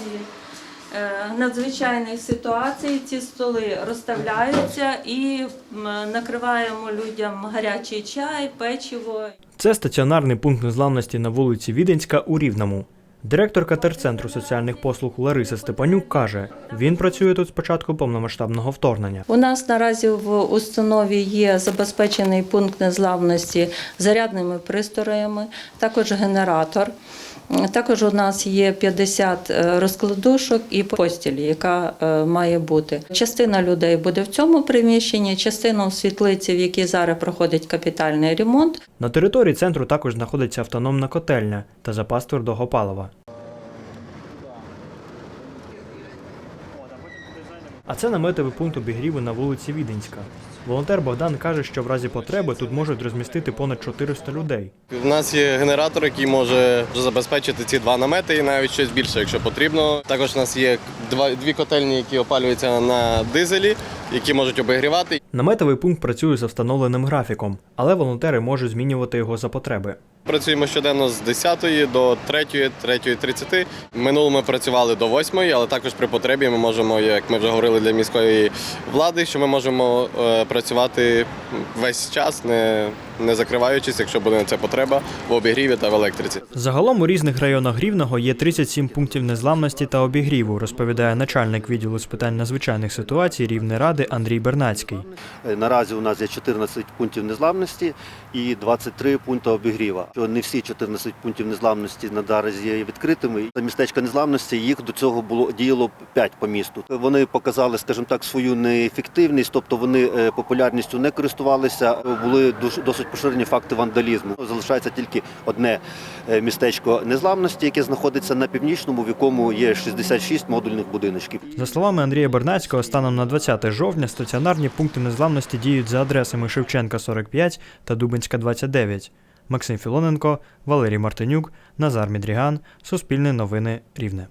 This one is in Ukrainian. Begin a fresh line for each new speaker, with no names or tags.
разі е, надзвичайних ситуацій ці столи розставляються і накриваємо людям гарячий чай, печиво.
Це стаціонарний пункт незламності на вулиці Віденська у Рівному. Директорка терцентру соціальних послуг Лариса Степанюк каже, він працює тут з початку повномасштабного вторгнення.
У нас наразі в установі є забезпечений пункт незламності зарядними пристроями, також генератор. Також у нас є 50 розкладушок і постіль, яка е, має бути. Частина людей буде в цьому приміщенні, частина у світлиці, в якій зараз проходить капітальний ремонт.
На території центру також знаходиться автономна котельня та запас твердого палива. А це наметовий пункт обігріву на вулиці Віденська. Волонтер Богдан каже, що в разі потреби тут можуть розмістити понад 400 людей.
У нас є генератор, який може забезпечити ці два намети і навіть щось більше, якщо потрібно. Також у нас є дві котельні, які опалюються на дизелі, які можуть обігрівати.
Наметовий пункт працює за встановленим графіком, але волонтери можуть змінювати його за потреби.
Працюємо щоденно з 10 до 3, 3.30. Минуло ми працювали до 8, але також при потребі ми можемо, як ми вже говорили для міської влади, що ми можемо е, працювати весь час, не, не закриваючись, якщо буде на це потреба в обігріві та в електриці.
Загалом у різних районах Рівного є 37 пунктів незламності та обігріву, розповідає начальник відділу з питань надзвичайних ситуацій Рівної ради Андрій Бернацький.
Е, Наразі у нас є 14 пунктів незламності і 23 пункти обігріва. Не всі 14 пунктів незламності наразі є відкритими. Та Містечка незламності їх до цього було діяло 5 по місту. Вони показали, скажімо так, свою неефективність, тобто вони е, популярністю не користувалися. Були досить поширені факти вандалізму. Залишається тільки одне е, містечко незламності, яке знаходиться на північному, в якому є 66 модульних будиночків.
За словами Андрія Бернацького, станом на 20 жовтня стаціонарні пункти незламності діють за адресами Шевченка 45 та Дубинська 29. Максим Філоненко, Валерій Мартинюк, Назар Мідріган, Суспільне новини Рівне.